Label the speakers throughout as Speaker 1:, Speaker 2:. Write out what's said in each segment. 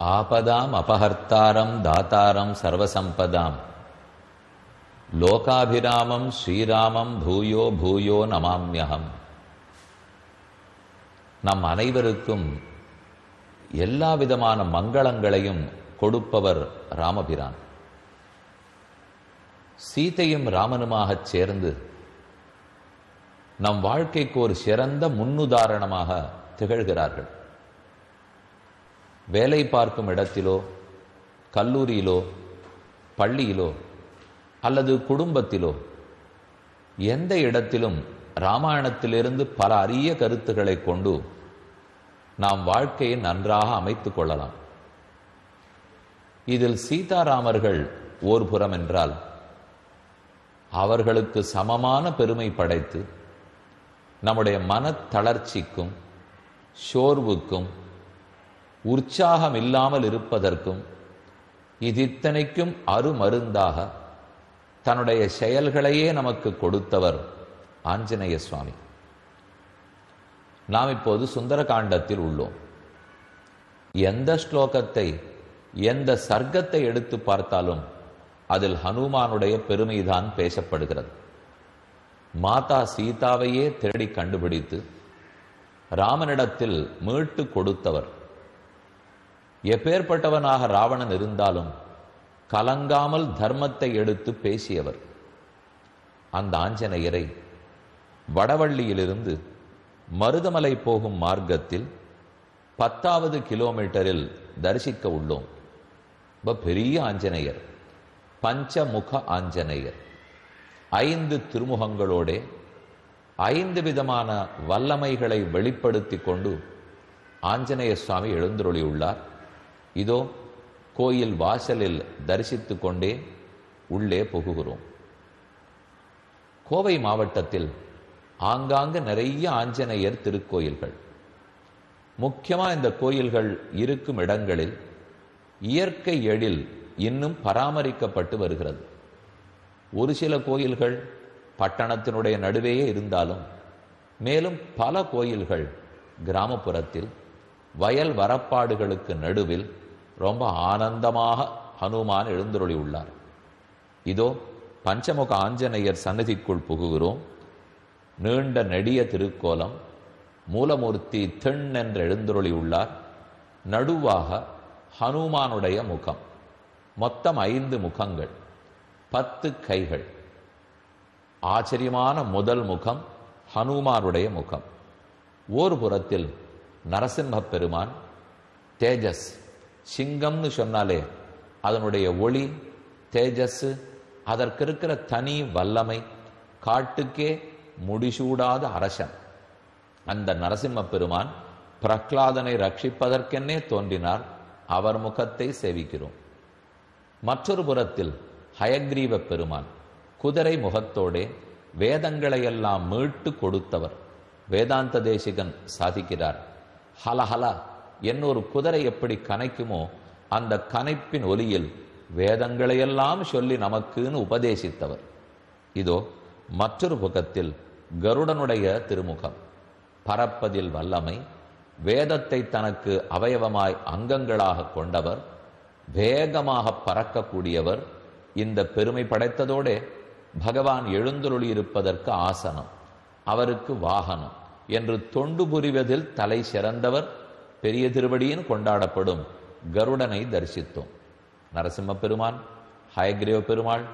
Speaker 1: ஆபதாம் அபஹர்த்தாரம் தாத்தாரம் சர்வசம்பதாம். லோகாபிராமம் ஸ்ரீராமம் பூயோ பூயோ நமாம்யகம் நம் அனைவருக்கும் எல்லா விதமான மங்களங்களையும் கொடுப்பவர் ராமபிரான். சீதையும் ராமனுமாகச் சேர்ந்து நம் வாழ்க்கைக்கு ஒரு சிறந்த முன்னுதாரணமாக திகழ்கிறார்கள். வேலை பார்க்கும் இடத்திலோ கல்லூரியிலோ பள்ளியிலோ அல்லது குடும்பத்திலோ எந்த இடத்திலும் ராமாயணத்திலிருந்து பல அரிய கருத்துக்களை கொண்டு நாம் வாழ்க்கையை நன்றாக அமைத்துக் கொள்ளலாம். இதில் சீதாராமர்கள் ஓர் புறம் என்றால் அவர்களுக்கு சமமான பெருமை படைத்து நம்முடைய மனத்தளர்ச்சிக்கும் சோர்வுக்கும் உற்சாகம் இல்லாமல் இருப்பதற்கும் இதித்தனைக்கும் அருமருந்தாக தன்னுடைய செயல்களையே நமக்கு கொடுத்தவர் ஆஞ்சநேய சுவாமி. நாம் இப்போது சுந்தரகாண்டத்தில் உள்ளோம். எந்த ஸ்லோகத்தை எந்த சர்க்கத்தை எடுத்து பார்த்தாலும் அதில் ஹனுமானுடைய பெருமைதான் பேசப்படுகிறது. மாதா சீதாவையே தேடி கண்டுபிடித்து ராமனிடத்தில் மீட்டு கொடுத்தவர் எப்பேற்பட்டவனாக ராவணன் இருந்தாலும் கலங்காமல் தர்மத்தை எடுத்து பேசியவர். அந்த ஆஞ்சநேயரை வடவள்ளியிலிருந்து மருதமலை போகும் மார்க்கத்தில் பத்தாவது கிலோமீட்டரில் தரிசிக்க உள்ளோம். ரொம்ப பெரிய ஆஞ்சநேயர் பஞ்சமுக ஆஞ்சநேயர். ஐந்து திருமுகங்களோடே ஐந்து விதமான வல்லமைகளை வெளிப்படுத்தி கொண்டு ஆஞ்சநேய சுவாமி எழுந்தருளியுள்ளார். இதோ கோயில் வாசலில் தரிசித்து கொண்டே உள்ளே புகுகிறோம். கோவை மாவட்டத்தில் ஆங்காங்கு நிறைய ஆஞ்சநேயர் திருக்கோயில்கள். முக்கியமாக இந்த கோயில்கள் இருக்கும் இடங்களில் இயற்கை எழில் இன்னும் பராமரிக்கப்பட்டு வருகிறது. ஒரு சில கோயில்கள் பட்டணத்தினுடைய நடுவேயே இருந்தாலும் மேலும் பல கோயில்கள் கிராமப்புறத்தில் வயல் வரப்பாடுகளுக்கு நடுவில் ரொம்ப ஆனந்தமாக ஹனுமான் எழுந்தருளி உள்ளார். இதோ பஞ்சமுக ஆஞ்சநேயர் சன்னதிக்குள் புகுகிறோம். நீண்ட நெடிய திருக்கோலம் மூலமூர்த்தி தென் என்று எழுந்தருளி உள்ளார். நடுவாக ஹனுமானுடைய முகம். மொத்தம் ஐந்து முகங்கள் பத்து கைகள். ஆச்சரியமான முதல் முகம் ஹனுமானுடைய முகம். ஓர் புறத்தில் நரசிம்ம பெருமான் தேஜஸ் சிங்கம்னு சொன்னாலே அதனுடைய ஒளி தேஜஸ் அதற்கு இருக்கிற தனி வல்லமை காட்டுக்கே முடிசூடாத அரசன். அந்த நரசிம்ம பெருமான் பிரகலாதனை ரட்சிப்பதற்கென்னே தோன்றினார் அவர் முகத்தை சேவிக்கிறோம். மற்றொரு புறத்தில் ஹயக்ரீவ பெருமான் குதிரை முகத்தோடே வேதங்களையெல்லாம் மீட்டு கொடுத்தவர் வேதாந்த தேசிகன் சாதிக்கிறார். ஹலஹல என்னொரு குதிரை எப்படி கனைக்குமோ அந்த கனைப்பின் ஒலியில் வேதங்களையெல்லாம் சொல்லி நமக்குன்னு உபதேசித்தவர். இதோ மற்றொரு புகத்தில் கருடனுடைய திருமுகம். பரப்பதில் வல்லமை வேதத்தை தனக்கு அவயவமாய் அங்கங்களாக கொண்டவர் வேகமாக பறக்கக்கூடியவர் இந்த பெருமை படைத்ததோடே பகவான் எழுந்தருளி இருப்பதற்கு ஆசனம் அவருக்கு வாகனம் என்று தொண்டு புரிவதில் தலை சிறந்தவர் பெரிய திருவடியின் கொண்டாடப்படும் கருடனை தரிசித்தோம். நரசிம்ம பெருமான் ஹயக்ரீவ பெருமாள்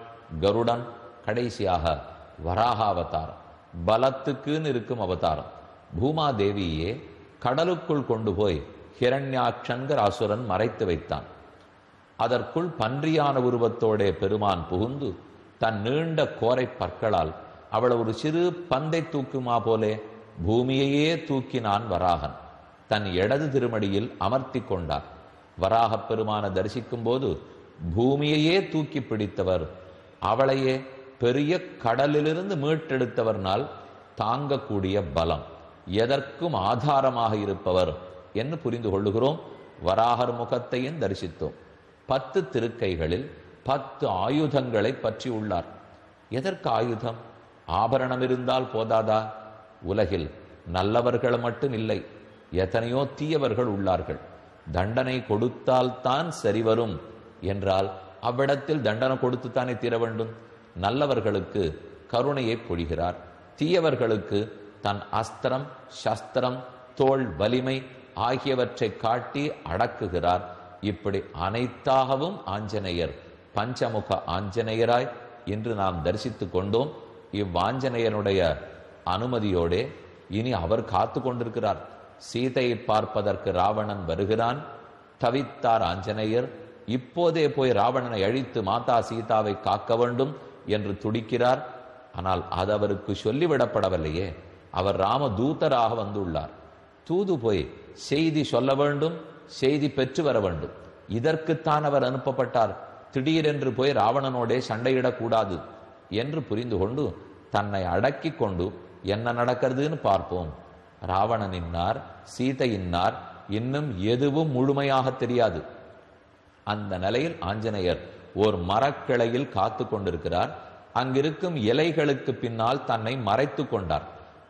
Speaker 1: கருடன் கடைசியாக வராக அவதாரம் பலத்துக்குன்னு இருக்கும் அவதாரம். பூமாதேவியே கடலுக்குள் கொண்டு போய் ஹிரண்யாட்சங்கர் அசுரன் மறைத்து வைத்தான். அதற்குள் பன்றியான உருவத்தோடே பெருமான் புகுந்து தன் நீண்ட கோரை பற்களால் அவள் ஒரு சிறு பந்தை தூக்குமா போலே பூமியையே தூக்கினான் வராகன். தன் இடது திருமடியில் அமர்த்தி கொண்டார். வராகப் பெருமான தரிசிக்கும் போது பூமியையே தூக்கி பிடித்தவர். அவளையே பெரிய கடலிலிருந்து மீட்டெடுத்தவர்னால் தாங்கக்கூடிய பலம். எதற்கும் ஆதாரமாக இருப்பவர் என்று புரிந்து கொள்ளுகிறோம். வராகர் முகத்தையும் தரிசித்தோம். பத்து திருக்கைகளில் பத்து ஆயுதங்களை பற்றி உள்ளார். எதற்கு ஆயுதம்? ஆபரணம் இருந்தால் போதாதா? உலகில் நல்லவர்கள் மட்டும் இல்லை. எத்தனையோ தீயவர்கள் உள்ளார்கள். தண்டனை கொடுத்தால்தான் சரி வரும் என்றால் அவ்விடத்தில் தண்டனை கொடுத்துத்தானே தீர வேண்டும்? நல்லவர்களுக்கு கருணையை பொழிகிறார். தீயவர்களுக்கு தன் அஸ்திரம் சஸ்திரம் தோல் வலிமை ஆகியவற்றை காட்டி அடக்குகிறார். இப்படி அனைத்தாகவும் ஆஞ்சநேயர் பஞ்சமுக ஆஞ்சநேயராய் இன்று நாம் தரிசித்து கொண்டோம். இவ்வாஞ்சநேயனுடைய அனுமதியோடே இனி அவர் காத்து கொண்டிருக்கிறார். சீதையை பார்ப்பதற்கு ராவணன் வருகிறான். தவித்தார் ஆஞ்சநேயர் இப்போதே போய் ராவணனை அழித்து மாதா சீதாவை காக்க வேண்டும் என்று துடிக்கிறார். ஆனால் அது அவருக்கு சொல்லிவிடப்படவில்லையே. அவர் ராம தூதராக வந்துள்ளார். தூது போய் செய்தி சொல்ல வேண்டும் செய்தி பெற்று வர வேண்டும். இதற்குத்தான் அவர் அனுப்பப்பட்டார். திடீரென்று போய் ராவணனோடே சண்டையிடக்கூடாது என்று புரிந்து கொண்டு தன்னை அடக்கி கொண்டு என்ன நடக்கிறதுன்னு பார்ப்போம். ராவணனின்னார் சீதையின்னார் இன்னும் எதுவும் முழுமையாக தெரியாது. அந்த நிலையில் ஆஞ்சநேயர் ஓர் மரக்கிளையில் காத்து கொண்டிருக்கிறார். அங்கிருக்கும் இலைகளுக்கு பின்னால் தன்னை மறைத்து கொண்டார்.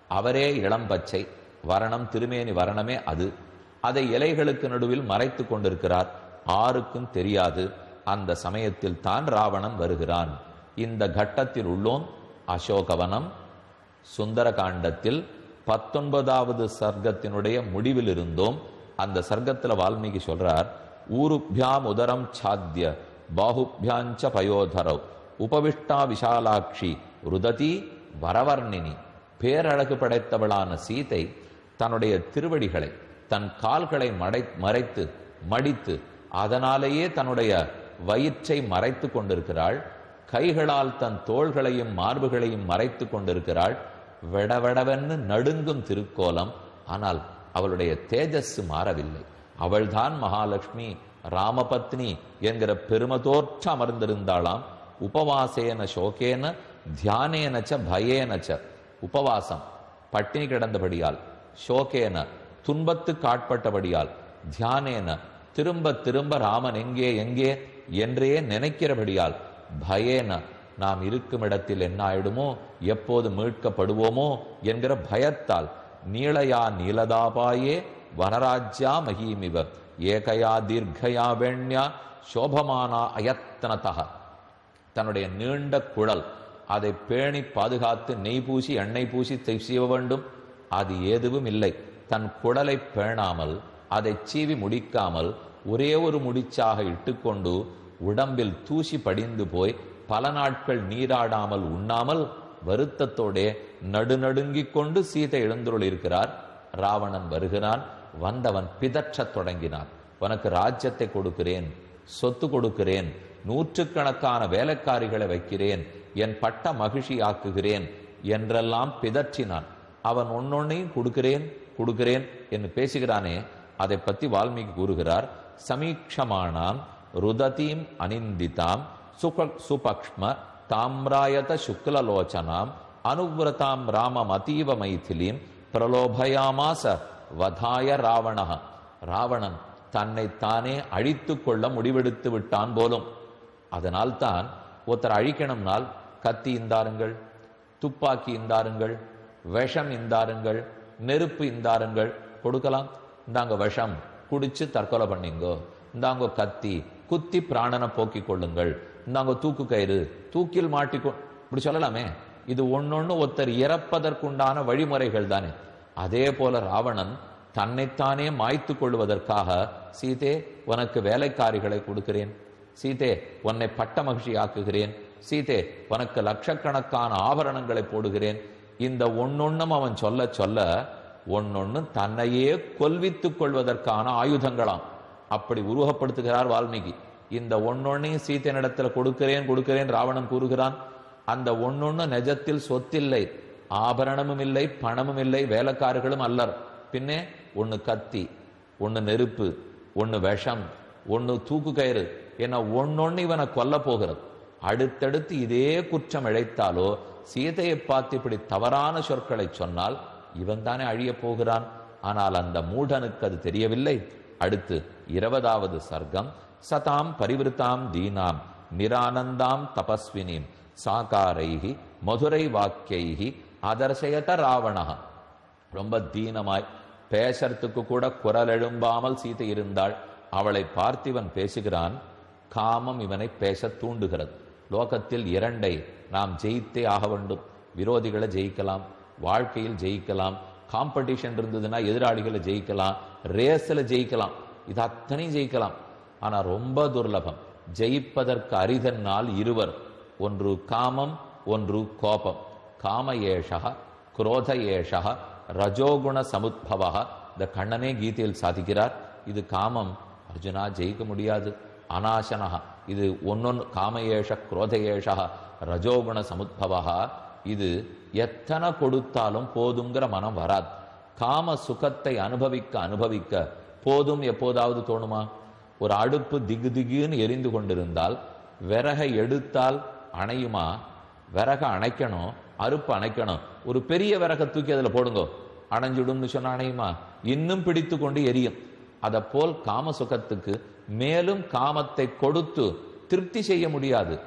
Speaker 1: அவரே இளம்பச்சை வரணம் திருமேனி வரணமே அது. அதை இலைகளுக்கு நடுவில் மறைத்து கொண்டிருக்கிறார். ஆருக்கும் தெரியாது. அந்த சமயத்தில் தான் ராவணன் வருகிறான். இந்த கட்டத்தில் உள்ளோம். அசோகவனம் சுந்தரகாண்டத்தில் பத்தொன்பதாவது சர்க்கத்தினுடைய முடிவில் இருந்தோம் அந்த சர்க்கத்துல வால்மீகி சொல்றார் ஊருபியாம் உதரம் சாத்திய பாகுபியாஞ்ச பயோதரவ் உபவிஷ்டா விஷாலாட்சி ருததி வரவர்ணினி. பேரழகு படைத்தவளான சீதை தன்னுடைய திருவடிகளை தன் கால்களை மடை மறைத்து மடித்து அதனாலேயே தன்னுடைய வயிற்றை மறைத்து கொண்டிருக்கிறாள். கைகளால் தன் தோள்களையும் மார்புகளையும் மறைத்து கொண்டிருக்கிறாள். வெடவெடவென்னு நடுங்கும் திருக்கோலம் ஆனால் அவளுடைய தேஜஸ் மாறவில்லை. அவள்தான் மகாலட்சுமி ராமபத்னி என்கிற பெருமதோற்ற அமர்ந்திருந்தாளாம். உபவாசேன சோகேன தியானேனச்ச பயேனச்ச உபவாசம் பட்டினி கிடந்தபடியால் சோகேன துன்பத்து காட்பட்டபடியால் தியானேன திரும்ப திரும்ப ராமன் எங்கே எங்கே என்றே நினைக்கிறபடியால் பயேன நாம் இருக்கும் இடத்தில் என்ன ஆயிடுமோ எப்போது மீட்கப்படுவோமோ என்கிற பயத்தால் நீளயா நீலதாபாயே வனராஜ்யா மகீமிவ ஏகயா தீர்க்கயா வேண்யா சோபமானா அயத்தனதக தன்னுடைய நீண்ட குழல் அதை பேணி பாதுகாத்து நெய் பூசி எண்ணெய் பூசி செய்ய வேண்டும். அது எதுவும் இல்லை. தன் குடலை பேணாமல் அதை சீவி முடிக்காமல் ஒரே ஒரு முடிச்சாக இட்டுக்கொண்டு உடம்பில் தூசி படிந்து போய் பல நாட்கள் நீராடாமல் உண்ணாமல் வருத்தத்தோடே நடுநடுங்கிக் கொண்டு சீதை எழுந்துருள் இருக்கிறார் ராவணன் வருகிறான். வந்தவன் பிதற்றத் தொடங்கினான். உனக்கு ராஜ்யத்தை கொடுக்கிறேன் சொத்து கொடுக்கிறேன் நூற்றுக்கணக்கான வேலைக்காரிகளை வைக்கிறேன் என் பட்ட மகிழ்ச்சி ஆக்குகிறேன் என்றெல்லாம் பிதற்றினான். அவன் ஒன்னொன்னையும் கொடுக்கிறேன் கொடுக்கிறேன் என்று பேசுகிறானே அதை பத்தி வால்மீகி கூறுகிறார். சமீக்ஷமானாம் ருததீம் அனிந்திதாம் சுபக்ஷ்ம தாம்ராயத சுக்லலோச்சனாம் அனுவிரதாம் ராமம் அதீவ மைதிலீம் பிரலோபயாமாச வதாய ராவண ராவணன் தன்னை தானே அழித்து கொள்ள முடிவெடுத்து விட்டான் போலும். அதனால்தான் ஒருத்தர் அழிக்கணும்னால் கத்தி இந்தாருங்கள் துப்பாக்கி இந்தாருங்கள் விஷம் இந்தாருங்கள் நெருப்பு இந்தாருங்கள் கொடுக்கலாம். இந்தாங்க விஷம் குடிச்சு தற்கொலை பண்ணிங்கோ. இந்தாங்க கத்தி குத்தி பிராணனை போக்கிக் கொள்ளுங்கள். இந்தாங்க தூக்கு கயிறு. தூக்கில் மாட்டிக்கோ இப்படி சொல்லலாமே. இது ஒன்னொன்னு ஒருத்தர் இறப்பதற்குண்டான வழிமுறைகள் தானே. அதே போல ராவணன் தன்னைத்தானே மாய்த்து கொள்வதற்காக சீதே உனக்கு வேலைக்காரிகளை கொடுக்கிறேன். சீதே உன்னை பட்ட மகிழ்ச்சி ஆக்குகிறேன் சீதே உனக்கு லட்சக்கணக்கான ஆபரணங்களை போடுகிறேன். இந்த ஒன்னொன்னும் அவன் சொல்ல சொல்ல ஒன்னொன்னு தன்னையே கொல்வித்துக் கொள்வதற்கான ஆயுதங்களாம். அப்படி உருவப்படுத்துகிறார் வால்மீகி. இந்த ஒன்னொன்னையும் சீத்தையனிடத்துல கொடுக்கிறேன் கொடுக்கிறேன் ராவணன் கூறுகிறான். அந்த ஒன்னொன்னு நெஜத்தில் சொத்தில்லை. ஆபரணமும் இல்லை பணமும் இல்லை வேலைக்காரர்களும் அல்லர். பின்னே ஒன்னு கத்தி ஒன்னு நெருப்பு ஒன்னு விஷம் ஒன்னு தூக்கு கயிறு என ஒன்னொன்னு இவனை கொல்ல போகிறது. அடுத்தடுத்து இதே குற்றம் இழைத்தாலோ சீதையை பார்த்து இப்படி தவறான சொற்களை சொன்னால் இவன் தானே அழியப் போகிறான். ஆனால் அந்த மூடனுக்கு அது தெரியவில்லை. அடுத்து இருபதாவது சர்க்கம் சதாம் பரிவிருத்தாம் தீனாம் நிரானந்தாம் தபஸ்வினிம் சாகாரைகி மதுரை வாக்கியைகி அதர்சயத ராவணா ரொம்ப தீனமாய் பேசறதுக்கு கூட குரல் எழும்பாமல் சீதை இருந்தாள். அவளை பார்த்திவன் பேசுகிறான் காமம் இவனை பேச தூண்டுகிறது. லோகத்தில் இரண்டை நாம் ஜெயித்தே ஆக வேண்டும். விரோதிகளை ஜெயிக்கலாம் வாழ்க்கையில் ஜெயிக்கலாம் காம்படிஷன் இருந்ததுன்னா எதிராளிகளை ஜெயிக்கலாம் ரேஸில் ஜெயிக்கலாம் இது அத்தனையும் ஜெயிக்கலாம். ஆனால் ரொம்ப துர்லபம். ஜெயிப்பதற்கு அரிதன்னால் இருவர். ஒன்று காமம் ஒன்று கோபம். காம ஏஷக குரோத ஏஷக ரஜோகுண சமுத்பவக இந்த கண்ணனே கீதையில் சாதிக்கிறார். இது காமம். அர்ஜுனா ஜெயிக்க முடியாது. அநாசனக இது ஒன்னொன்னு காம ஏஷ குரோத ரஜோகுண சமுத்பவக இது எத்தனை கொடுத்தாலும் போதுங்கிற மனம் வராது. காம சுகத்தை அனுபவிக்க அனுபவிக்க போதும் எப்போதாவது தோணுமா? ஒரு அடுப்பு திகு திகுன்னு எரிந்து கொண்டிருந்தால் விறகை எடுத்தால் அணையுமா? விறக அணைக்கணும் அறுப்பு அணைக்கணும். ஒரு பெரிய விறகை தூக்கி அதில் போடுங்க. அணைஞ்சுடும்னு சொன்னா அணையுமா? இன்னும் பிடித்து கொண்டு எரியும். அதை போல் காம சுகத்துக்கு மேலும் காமத்தை கொடுத்து திருப்தி செய்ய முடியாது.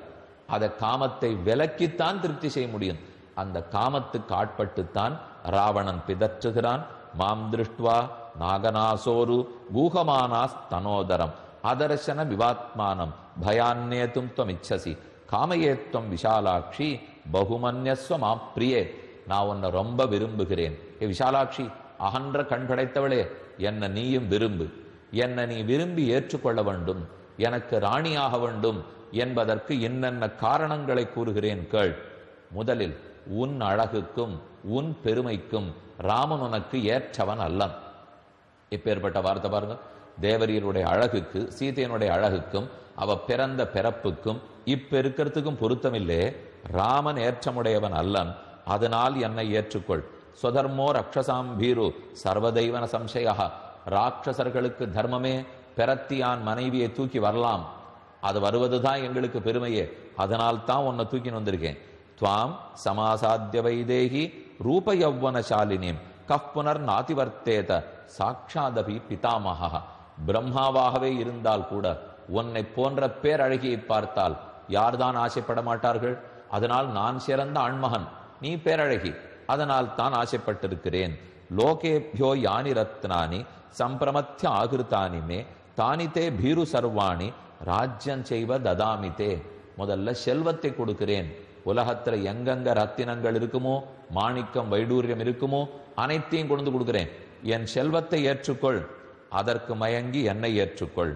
Speaker 1: அதை காமத்தை விலக்கித்தான் திருப்தி செய்ய முடியும். அந்த காமத்துக்கு ஆட்பட்டுத்தான் ராவணன் பிதற்றுகிறான். மாம் திருஷ்டுவா நாகநாசோரு கூகமானாஸ் தனோதரம். அதர்சன விவாத்மானம். பயான்னேத்தும் துவமிச்சசி. காமையேத்வம் விஷாலாட்சி. பகுமன்யஸ்வ மா பிரியே. நான் உன்னை ரொம்ப விரும்புகிறேன். ஏ விஷாலாட்சி அகன்ற கண் படைத்தவளே என்னை நீயும் விரும்பு. என்னை நீ விரும்பி ஏற்றுக்கொள்ள வேண்டும். எனக்கு ராணியாக வேண்டும் என்பதற்கு என்னென்ன காரணங்களை கூறுகிறேன் கேள். முதலில் உன் அழகுக்கும் உன் பெருமைக்கும் ராமன் உனக்கு ஏற்றவன் அல்லன். இப்பேற்பட்ட வார்த்தை பாருங்க தேவரியருடைய அழகுக்கு சீதையனுடைய அழகுக்கும் அவ பிறந்த பிறப்புக்கும் இப்ப இருக்கிறதுக்கும் பொருத்தமில்லே. ராமன் ஏற்றமுடையவன் அல்லன். அதனால் என்னை ஏற்றுக்கொள். சுதர்மோ ரக்ஷசாம் பீரு சர்வதெய்வன சம்சயா ராட்சசர்களுக்கு தர்மமே பிறத்தியான் மனைவியை தூக்கி வரலாம். அது வருவதுதான் எங்களுக்கு பெருமையே. அதனால் தான் உன்னை தூக்கின்னு வந்திருக்கேன். துவாம் சமாசாத்திய வைதேகி ரூப யௌவனசாலினிம் கஃப் புனர் நாதிவர்த்தேத. சாட்சாதபி பிதாமகா பிரம்மாவாகவே இருந்தால் கூட உன்னை போன்ற பேரழகியை பார்த்தால் யார்தான் ஆசைப்பட மாட்டார்கள்? அதனால் நான் சிறந்த ஆண்மகன். நீ பேரழகி. அதனால் தான் ஆசைப்பட்டிருக்கிறேன். லோகேபியோ யானி ரத்னானி சம்பிரமத்திய ஆகிருத்தானி மே. தானித்தே பீரு சர்வாணி. ராஜ்யம் செய்வ ததாமித்தே முதல்ல செல்வத்தை கொடுக்கிறேன். உலகத்துல எங்கெங்க ரத்தினங்கள் இருக்குமோ மாணிக்கம் வைடூரியம் இருக்குமோ அனைத்தையும் கொண்டு கொடுக்கிறேன். என் செல்வத்தை ஏற்றுக்கொள். அதற்கு மயங்கி என்னை ஏற்றுக்கொள்.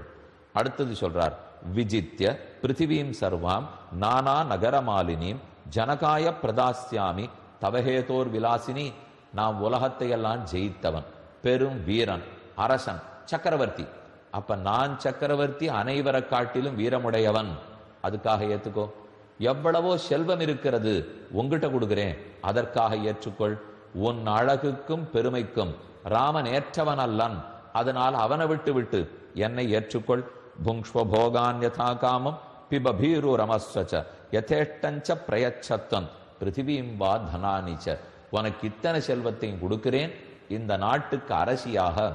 Speaker 1: அடுத்தது சொல்றார் விஜித்ய பிருத்திவீம் சர்வாம் நானா நகரமாலினியும் ஜனகாய பிரதாஸ்யாமி தவஹேதோர் விலாசினி. நாம் உலகத்தை எல்லாம் ஜெயித்தவன் பெரும் வீரன் அரசன் சக்கரவர்த்தி. அப்ப நான் சக்கரவர்த்தி அனைவரை காட்டிலும் வீரமுடையவன். அதுக்காக ஏத்துக்கோ. எவ்வளவோ செல்வம் இருக்கிறது உங்ககிட்ட கொடுக்கிறேன். அதற்காக ஏற்றுக்கொள். உன் அழகுக்கும் பெருமைக்கும் ராமன் ஏற்றவன் அல்லன் அதனால் அவனை விட்டு விட்டு என்னை ஏற்றுக்கொள். புங்ஷ்வ போகான் யதா காமம் பிபபீரு ரமஸ்வச்ச யதேஷ்டஞ்ச பிரயச்சத்தம் பிருத்திவீம் வா தனானிச்ச உனக்கு இத்தனை செல்வத்தையும் கொடுக்கிறேன். இந்த நாட்டுக்கு அரசியாக.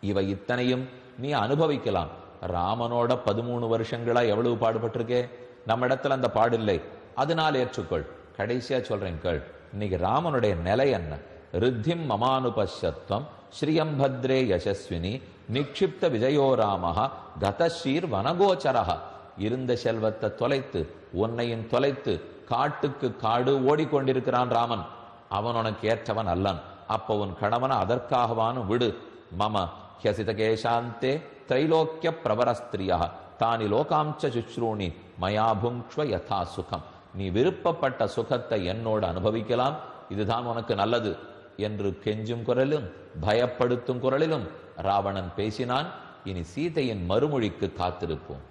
Speaker 1: இவை இத்தனையும் நீ அனுபவிக்கலாம். ராமனோட பதிமூணு வருஷங்களா எவ்வளவு பாடுபட்டிருக்கே? நம்ம இடத்துல அந்த பாடில்லை. அதனால் ஏற்றுக்கொள். கடைசியா சொல்றேன் கேள். இன்னைக்கு ராமனுடைய நிலை என்ன? ரித்திம் மமானுபஷத்வம் ஸ்ரீயம் பத்ரே யசஸ்வினி நிக்ஷிப்த விஜயோராமஹ கதஸ்ரீர் வனகோச்சரஹ. இருந்த செல்வத்தை தொலைத்து உன்னையும் தொலைத்து காட்டுக்கு காடு ஓடிக்கொண்டிருக்கிறான் ராமன். அவன் உனக்கு ஏற்றவன் அல்லன். அப்போ உன் கணவன் அதற்காகவானு விடு. மம ஹியசிதகேஷாந்தே திரைலோக்கிய பிரபரஸ்திரியா தானி லோகாம்ச சுஸ்ரூணி மயாபுங்க்ஷ்வ யதா சுகம் நீ விருப்பப்பட்ட சுகத்தை என்னோடு அனுபவிக்கலாம். இதுதான் உனக்கு நல்லது. என்று கெஞ்சும் குரலும் பயப்படுத்தும் குரலிலும் ராவணன் பேசினான். இனி சீதையின் மறுமொழிக்கு காத்திருப்போம்.